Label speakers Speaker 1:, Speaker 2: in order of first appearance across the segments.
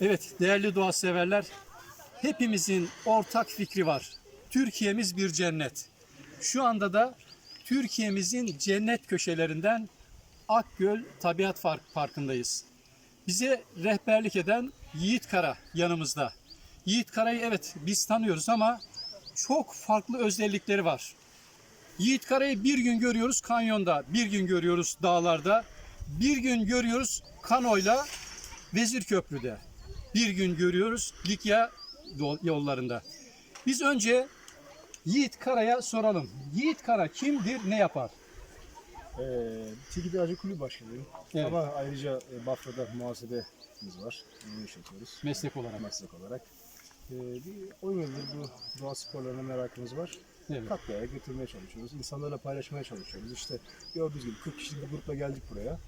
Speaker 1: Evet değerli doğa severler, hepimizin ortak fikri var. Türkiye'miz bir cennet. Şu anda da Türkiye'mizin cennet köşelerinden Akgöl Tabiat Park- Parkı'ndayız. Bize rehberlik eden Yiğit Kara yanımızda. Yiğit Kara'yı evet biz tanıyoruz ama çok farklı özellikleri var. Yiğit Kara'yı bir gün görüyoruz kanyonda, bir gün görüyoruz dağlarda, bir gün görüyoruz kanoyla Vezir Köprü'de, bir gün görüyoruz Likya yol- yollarında. Biz önce Yiğit Kara'ya soralım. Yiğit Kara kimdir, ne yapar?
Speaker 2: Ee, Tilki Ağacı Kulübü Başkanıyım.
Speaker 1: Evet.
Speaker 2: Ama ayrıca e, Bafra'da muhasebemiz var. Bunu işletiyoruz
Speaker 1: Meslek olarak.
Speaker 2: meslek olarak. Ee, bir 10 yıldır bu doğa sporlarına merakımız var.
Speaker 1: Evet.
Speaker 2: Katlıaya götürmeye çalışıyoruz. İnsanlarla paylaşmaya çalışıyoruz. İşte gördüğünüz gibi 40 kişilik bir grupla geldik buraya.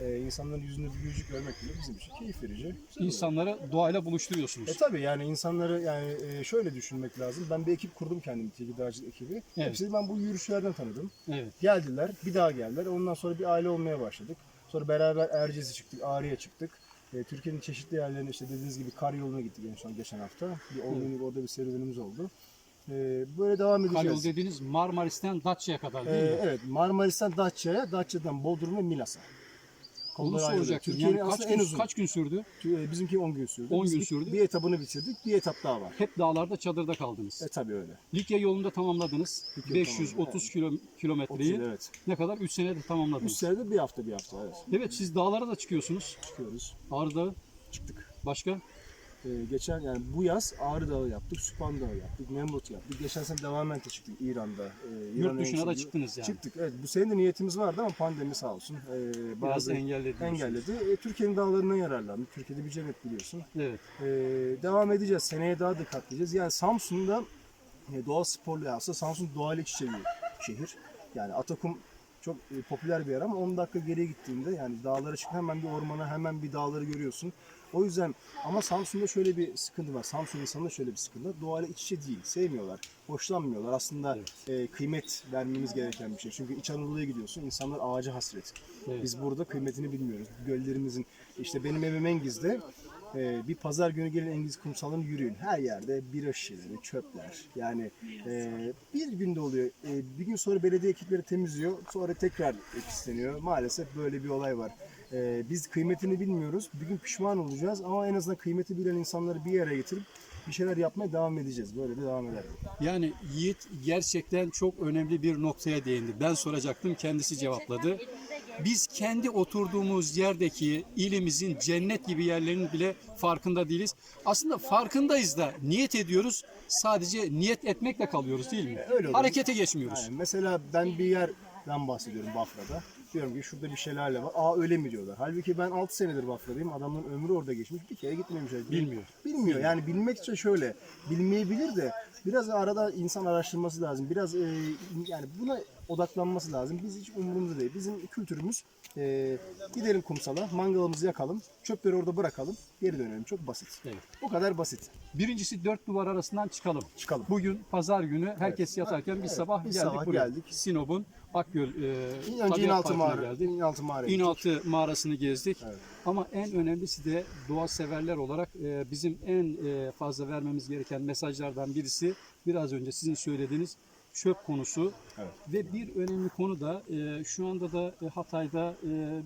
Speaker 2: Ee, insanların yüzünde bir gülücük görmek bile bizim için keyif verici. Güzel.
Speaker 1: İnsanları doğayla buluşturuyorsunuz.
Speaker 2: E tabii yani insanları yani e, şöyle düşünmek lazım. Ben bir ekip kurdum kendim Tilki Dağcılık ekibi.
Speaker 1: Evet.
Speaker 2: Hepsini ben bu yürüyüşlerden tanıdım.
Speaker 1: Evet.
Speaker 2: Geldiler, bir daha geldiler. Ondan sonra bir aile olmaya başladık. Sonra beraber Erciyes'e çıktık, Ağrı'ya çıktık. E, Türkiye'nin çeşitli yerlerine işte dediğiniz gibi kar yoluna gittik en son geçen hafta. Bir 10 günlük orada bir serüvenimiz oldu. E, böyle devam edeceğiz.
Speaker 1: Kalyol dediğiniz Marmaris'ten Datça'ya kadar
Speaker 2: E,
Speaker 1: değil mi?
Speaker 2: evet, Marmaris'ten Datça'ya, Datça'dan Bodrum ve Milas'a.
Speaker 1: Onu
Speaker 2: ayrılıyor.
Speaker 1: soracaktım.
Speaker 2: Türkiye'nin
Speaker 1: Yani kaç,
Speaker 2: aslında
Speaker 1: gün,
Speaker 2: uzun.
Speaker 1: kaç gün sürdü?
Speaker 2: E, Bizimki 10 gün sürdü.
Speaker 1: 10
Speaker 2: Biz
Speaker 1: gün
Speaker 2: bir-
Speaker 1: sürdü.
Speaker 2: Bir etabını bitirdik, bir etap daha var.
Speaker 1: Hep dağlarda çadırda kaldınız.
Speaker 2: E tabii öyle.
Speaker 1: Likya yolunda tamamladınız.
Speaker 2: Likya
Speaker 1: 530 kilo, kilometreyi.
Speaker 2: 30 evet.
Speaker 1: Ne kadar? 3 senede
Speaker 2: 3
Speaker 1: tamamladınız.
Speaker 2: senede bir hafta bir hafta evet.
Speaker 1: Evet siz dağlara da çıkıyorsunuz.
Speaker 2: Çıkıyoruz.
Speaker 1: Ağrı Dağı.
Speaker 2: Çıktık.
Speaker 1: Başka?
Speaker 2: Ee, geçen yani bu yaz Ağrı Dağı yaptık, Süphan Dağı yaptık, Nemrut yaptık. Geçen sene Devament'e çıktık İran'da. Ee, İran'ın
Speaker 1: dışına da çıktınız yani.
Speaker 2: Çıktık evet. Bu sene de niyetimiz vardı ama pandemi sağ olsun. Ee,
Speaker 1: Biraz
Speaker 2: bazı
Speaker 1: engelledi.
Speaker 2: engelledi. Ee, Türkiye'nin dağlarından yararlandık. Türkiye'de bir cennet biliyorsun.
Speaker 1: Evet.
Speaker 2: Ee, devam edeceğiz. Seneye daha dikkatliyiz. Yani Samsun'da e, doğa sporlu aslında Samsun doğayla iç içe bir şehir. Yani Atakum çok e, popüler bir yer ama 10 dakika geriye gittiğinde yani dağlara çık hemen bir ormana hemen bir dağları görüyorsun. O yüzden ama Samsun'da şöyle bir sıkıntı var. Samsun insanında şöyle bir sıkıntı var. Doğayla iç içe değil. Sevmiyorlar. Hoşlanmıyorlar. Aslında e, kıymet vermemiz gereken bir şey. Çünkü İç Anadolu'ya gidiyorsun. insanlar ağaca hasret.
Speaker 1: Evet.
Speaker 2: Biz burada kıymetini bilmiyoruz. Göllerimizin işte benim evim Engiz'de e, bir pazar günü gelin Engiz kumsalını yürüyün. Her yerde bira şişeleri, çöpler. Yani e, bir günde oluyor. E, bir gün sonra belediye ekipleri temizliyor. Sonra tekrar pisleniyor. Maalesef böyle bir olay var. E, biz kıymetini bilmiyoruz. Bir gün pişman olacağız ama en azından kıymeti bilen insanları bir yere getirip bir şeyler yapmaya devam edeceğiz. Böyle de devam eder.
Speaker 1: Yani Yiğit gerçekten çok önemli bir noktaya değindi. Ben soracaktım kendisi cevapladı. Biz kendi oturduğumuz yerdeki ilimizin cennet gibi yerlerinin bile farkında değiliz. Aslında farkındayız da niyet ediyoruz. Sadece niyet etmekle kalıyoruz değil mi?
Speaker 2: öyle oluyor.
Speaker 1: Harekete geçmiyoruz.
Speaker 2: Yani mesela ben bir yerden bahsediyorum Bafra'da. Diyorum ki şurada bir şelale var. Aa öyle mi diyorlar. Halbuki ben 6 senedir Bafra'dayım. Adamların ömrü orada geçmiş. Bir kere gitmemiş.
Speaker 1: Bilmiyor.
Speaker 2: Bilmiyor. Yani bilmek için şöyle. Bilmeyebilir de biraz arada insan araştırması lazım. Biraz e, yani buna odaklanması lazım. Biz hiç umurumuzda değil. Bizim kültürümüz e, gidelim kumsala, mangalımızı yakalım, çöpleri orada bırakalım, geri dönelim. Çok basit.
Speaker 1: Evet.
Speaker 2: Bu kadar basit.
Speaker 1: Birincisi dört duvar arasından çıkalım.
Speaker 2: Çıkalım.
Speaker 1: Bugün pazar günü herkes yatarken biz sabah
Speaker 2: biz
Speaker 1: geldik
Speaker 2: sabah
Speaker 1: buraya.
Speaker 2: geldik.
Speaker 1: Sinop'un Akgöl e,
Speaker 2: Önce İnaltı
Speaker 1: Parkı'na
Speaker 2: Mağara.
Speaker 1: geldik.
Speaker 2: İnaltı.
Speaker 1: İnaltı mağarasını gezdik.
Speaker 2: Evet.
Speaker 1: Ama en önemlisi de doğa severler olarak e, bizim en e, fazla vermemiz gereken mesajlardan birisi biraz önce sizin söylediğiniz çöp konusu
Speaker 2: Evet.
Speaker 1: ve bir önemli konu da e, şu anda da e, Hatay'da e,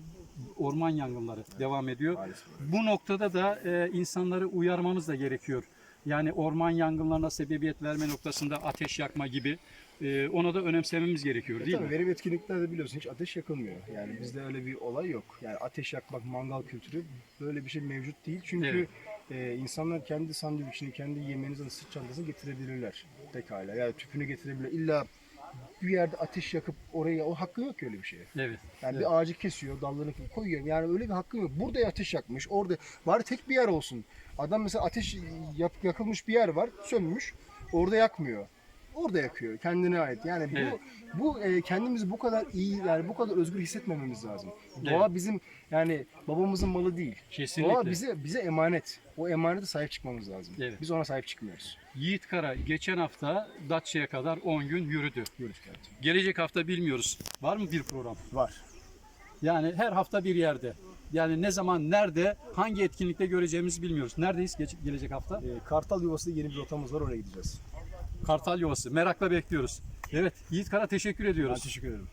Speaker 1: orman yangınları devam ediyor.
Speaker 2: Maalesef.
Speaker 1: Bu noktada da e, insanları uyarmamız da gerekiyor. Yani orman yangınlarına sebebiyet verme noktasında ateş yakma gibi e, ona da önemsememiz gerekiyor değil
Speaker 2: Tabii
Speaker 1: mi?
Speaker 2: benim etkinliklerde biliyorsun hiç ateş yakılmıyor. Yani bizde öyle bir olay yok. Yani ateş yakmak, mangal kültürü böyle bir şey mevcut değil. Çünkü e, insanlar kendi sandviçini, kendi yemeğini zaten sırt çantasını getirebilirler. Pekala. Yani tüpünü getirebilirler. İlla bir yerde ateş yakıp oraya o hakkı yok ki öyle bir şeye.
Speaker 1: Evet.
Speaker 2: Yani bir ağacı kesiyor, dallarını koyuyor. Yani öyle bir hakkı yok. Burada ateş yakmış, orada bari tek bir yer olsun. Adam mesela ateş yak, yakılmış bir yer var, sönmüş. Orada yakmıyor. Orada yakıyor. Kendine ait. Yani bu
Speaker 1: Evet.
Speaker 2: bu e, kendimizi bu kadar iyi yani bu kadar özgür hissetmememiz lazım. Doğa bizim yani babamızın malı değil.
Speaker 1: Kesinlikle.
Speaker 2: Doğa bize bize emanet. O emanete sahip çıkmamız lazım.
Speaker 1: Evet.
Speaker 2: Biz ona sahip çıkmıyoruz.
Speaker 1: Yiğit Kara geçen hafta Datça'ya kadar 10 gün yürüdü.
Speaker 2: Görüşürüz. kardeşim.
Speaker 1: Gelecek hafta bilmiyoruz. Var mı bir program?
Speaker 2: Var.
Speaker 1: Yani her hafta bir yerde. Yani ne zaman, nerede, hangi etkinlikte göreceğimizi bilmiyoruz. Neredeyiz ge- gelecek hafta?
Speaker 2: E, Kartal Yuvası'da yeni bir rotamız var oraya gideceğiz.
Speaker 1: Kartal Yuvası. Merakla bekliyoruz. Evet, Yiğit Kara teşekkür
Speaker 2: Ben
Speaker 1: ediyoruz.
Speaker 2: teşekkür ederim.